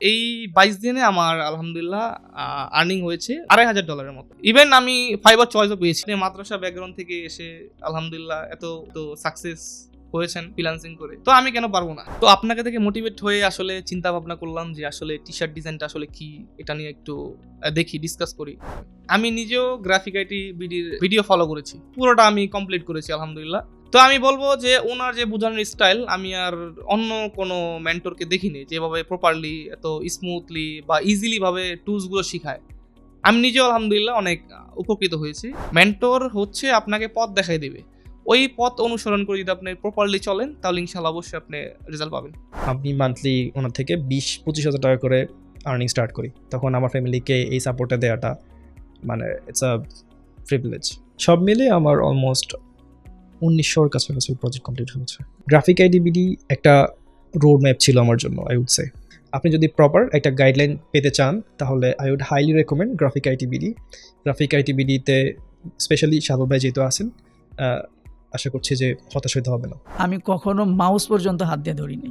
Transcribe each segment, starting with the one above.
এই বাইশ দিনে আমার আলহামদুলিল্লাহ আর্নিং হয়েছে আড়াই হাজার ডলারের মতো। ইভেন আমি ফাইবার চয়েসও পেয়েছি। মাদ্রাসা ব্যাকগ্রাউন্ড থেকে এসে আলহামদুলিল্লাহ এত তো সাকসেস হয়েছেন ফ্রিলান্সিং করে। তো আমি কেন পারব না? তো আপনাকে থেকে মোটিভেট হয়ে আসলে চিন্তা ভাবনা করলাম যে আসলে টি শার্ট ডিজাইনটা আসলে কি? এটা নিয়ে একটু দেখি ডিসকাস করি। আমি নিজেও গ্রাফিক আইটি বিডির ভিডিও ফলো করেছি। পুরোটা আমি কমপ্লিট করেছি, আলহামদুলিল্লাহ। তো আমি বলব যে ওনার যে বোঝানোর স্টাইল আমি আর অন্য কোনো মেন্টরকে দেখিনি যেভাবে প্রপারলি এত স্মুথলি বা ইজিলি ভাবে টুলসগুলো শেখায়। আমি নিজেও আলহামদুলিল্লাহ অনেক উপকৃত হয়েছি। মেন্টর হচ্ছে আপনাকে পথ দেখাই দেবে। ওই পথ অনুসরণ করে যদি আপনি প্রপারলি চলেন, তাহলে ইনশাল্লাহ অবশ্যই আপনি রেজাল্ট পাবেন। আমি মান্থলি ওনার থেকে বিশ, পঁচিশ হাজার টাকা করে আর্নিং স্টার্ট করি। তখন আমার ফ্যামিলিকে এই সাপোর্টটা দেওয়াটা মানে ইটস আ প্রিভিলেজ সব মিলে আমার অলমোস্ট উনিশশোর কাছাকাছি প্রজেক্ট কমপ্লিট হয়েছে। গ্রাফিক আইডিবিডি একটা রোড ম্যাপ ছিল আমার জন্য আই উড সে আপনি যদি প্রপার একটা গাইডলাইন পেতে চান, তাহলে I would highly recommend graphic ITBD graphic আইটিবিডিতে specially সাদু ভাই যেহেতু আছেন আশা করছি যে হতাশ হতে হবে না। আমি কখনো মাউস পর্যন্ত হাত দিয়ে ধরিনি।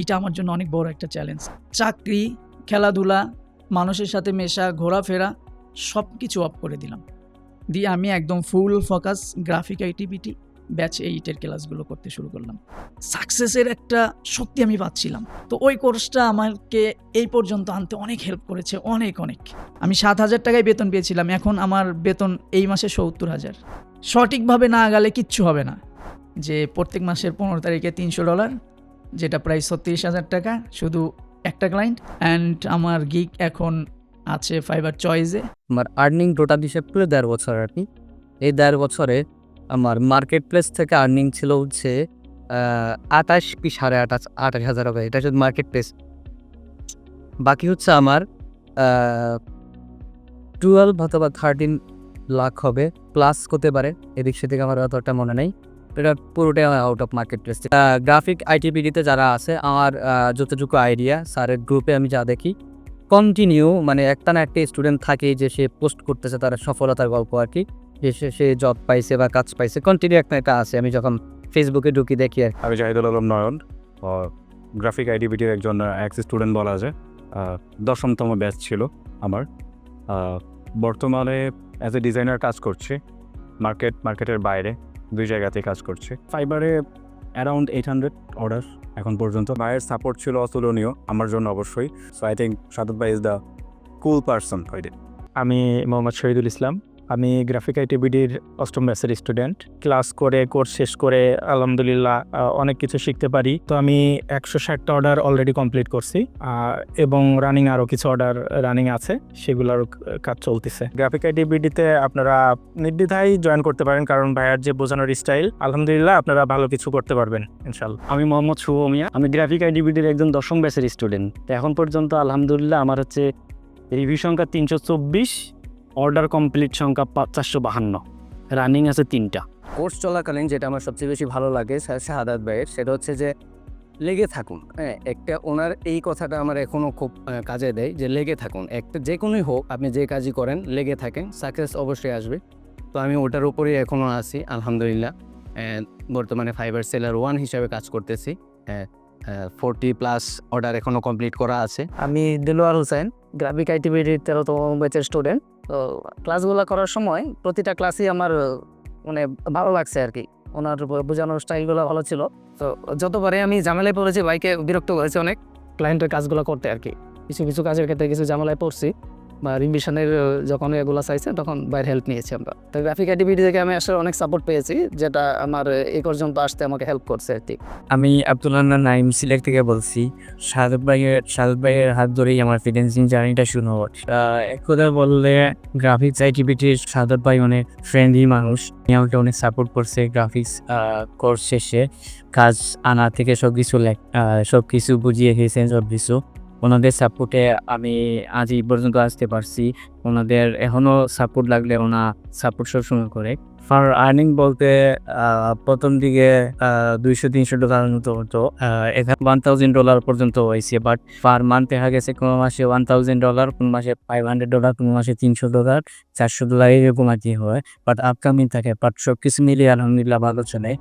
এটা আমার জন্য অনেক বড় একটা চ্যালেঞ্জ চাকরি, খেলাধুলা, মানুষের সাথে মেশা, ঘোরাফেরা সব কিছু অফ করে দিলাম। দিয়ে আমি একদম ফুল ফোকাস গ্রাফিক আইটিভিটি ব্যাচ এইটের ক্লাসগুলো করতে শুরু করলাম। সাকসেসের একটা শক্তি আমি পাচ্ছিলাম। তো ওই কোর্সটা আমাকে এই পর্যন্ত আনতে অনেক হেল্প করেছে, অনেক অনেক। আমি সাত হাজার টাকায় বেতন পেয়েছিলাম, এখন আমার বেতন এই মাসে সত্তর হাজার। সঠিকভাবে না গেলে কিচ্ছু হবে না। যে প্রত্যেক মাসের পনেরো তারিখে তিনশো ডলার যেটা প্রায় ছত্রিশ হাজার টাকা, শুধু একটা ক্লায়েন্ট অ্যান্ড আমার গিগ এখন আছে ফাইবার চয়েসে আমার আর্নিং টোটাল হিসেব করে দেড় বছর আর কি। এই দেড় বছরে আমার মার্কেট প্লেস থেকে আর্নিং ছিল হচ্ছে আঠাশ কি সাড়ে আঠাশ আঠাশ হাজার হবে, এটা হচ্ছে মার্কেট প্লেস বাকি হচ্ছে আমার টুয়েলভ অথবা থার্টিন লাখ হবে প্লাস হতে পারে, এদিক সেদিক আমার অতটা মনে নেই। এটা পুরোটাই out of market place graphic আইটিপিডিতে যারা আছে, আমার যতটুকু আইডিয়া স্যারের গ্রুপে আমি যা দেখি কন্টিনিউ মানে একটা না একটা স্টুডেন্ট থাকে যে সে পোস্ট করতেছে তার সফলতার গল্প আর কি। সে সে জব পাইছে বা কাজ পাইছে কন্টিনিউ একটা একটা আছে। আমি যখন ফেসবুকে ঢুকি দেখি আর আমি জাহিদুল আলম নয়ন গ্রাফিক আইডিবিটির একজন এক্স স্টুডেন্ট বলা যায়। দশমতম ব্যাচ ছিল আমার। বর্তমানে অ্যাজ এ ডিজাইনার কাজ করছি মার্কেট মার্কেটের বাইরে দুই জায়গাতে কাজ করছি। ফাইবারে অ্যারাউন্ড এইট হান্ড্রেড অর্ডার এখন পর্যন্ত। মায়ের সাপোর্ট ছিল অতুলনীয় আমার জন্য অবশ্যই। সো আই থিঙ্ক সাদত ভাই ইজ দ্য কুল পার্সন আমি মোহাম্মদ শহীদুল ইসলাম আমি গ্রাফিক আইটিবিডির অষ্টম ব্যাচের স্টুডেন্ট ক্লাস করে কোর্স শেষ করে, আলহামদুলিল্লাহ অনেক কিছু শিখতে পারি। তো আমি একশো ষাটটা অর্ডার অলরেডি কমপ্লিট করছি এবং রানিং আরও কিছু অর্ডার রানিং আছে, সেগুলোর কাজ চলতেছে। গ্রাফিক আইটিবিডিতে আপনারা নির্দ্বিধায় জয়েন করতে পারেন, কারণ ভাইয়ার যে বোঝানোর স্টাইল আলহামদুলিল্লাহ আপনারা ভালো কিছু করতে পারবেন ইনশাল্লাহ আমি মোহাম্মদ শুভ মিয়া। আমি গ্রাফিক আইডিবিটির একজন দশম ব্যাচের স্টুডেন্ট এখন পর্যন্ত আলহামদুলিল্লাহ আমার হচ্ছে রিভিউ সংখ্যা তিনশো চব্বিশ অর্ডার কমপ্লিট সংখ্যা চারশো বাহান্ন। রানিং আছে তিনটা। কোর্স চলাকালীন যেটা আমার সবচেয়ে বেশি ভালো লাগে শাহাদাত ভাইয়ের সেটা হচ্ছে যে লেগে থাকুন। হ্যাঁ একটা ওনার এই কথাটা আমার এখনও খুব কাজে দেয় যে লেগে থাকুন। একটা যে কোনোই হোক আপনি যে কাজই করেন লেগে থাকেন সাকসেস অবশ্যই আসবে। তো আমি ওটার উপরেই এখনও আছি আলহামদুলিল্লাহ। বর্তমানে ফাইবার সেলার ওয়ান হিসাবে কাজ করতেছি। ফোরটি প্লাস অর্ডার এখনও কমপ্লিট করা আছে। আমি দিলওয়ার হোসেন গ্রাফিক আইটিভিটির তেরোতম ব্যাচের স্টুডেন্ট তো ক্লাসগুলো করার সময় প্রতিটা ক্লাসই আমার মানে ভালো লাগছে আর কি। ওনার বোঝানোর স্টাইলগুলো ভালো ছিল। তো যতবারে আমি জামেলায় পড়েছি, বাইকে বিরক্ত করেছি অনেক। ক্লায়েন্টের কাজগুলো করতে আর কি। কিছু কিছু কাজের ক্ষেত্রে কিছু জামেলায় পড়ছি। রিভিশনের যখন এগুলো চাইছে, তখন বাইরে হেল্প নিয়েছি আমরা। তো গ্রাফিক আইটিভিটি থেকে আমি আসলে অনেক সাপোর্ট পেয়েছি, যেটা আমার এই পর্যন্ত আসতে আমাকে হেল্প করছে আর কি। আমি আব্দুল্লাহ নাইম সিলেট থেকে বলছি। সাদত ভাইয়ের সাদত ভাইয়ের হাত ধরেই আমার ফ্রিল্যান্সিং জার্নিটা শুরু হচ্ছে এক কথা বললে গ্রাফিক্স আইটিভিটির সাদত ভাই অনেক ফ্রেন্ডলি মানুষ। আমাকে অনেক সাপোর্ট করছে গ্রাফিক্স কোর্স শেষে। কাজ আনা থেকে সব কিছু সব কিছু বুঝিয়ে গেছেন সব কিছু ওনাদের সাপোর্টে আমি আজ এই পর্যন্ত আসতে পারছি। ওনাদের এখনও সাপোর্ট লাগলে ওনা সাপোর্ট সবসময় করে। ফার আর্নিং বলতে প্রথম দিকে দুইশো, তিনশো ডলার মতো হতো। এখানে ওয়ান থাউজেন্ড ডলার পর্যন্ত হয়েছে বাট পার মান্থ দেখা গেছে কোনো মাসে ওয়ান থাউজেন্ড ডলার কোনো মাসে ফাইভ হান্ড্রেড ডলার কোনো মাসে তিনশো ডলার চারশো ডলার এরকম আর কি হয়। বাট আপকামিং থাকে বাট সব কিছু মিলিয়ে আলহামদুলিল্লাহ ভালো চলে।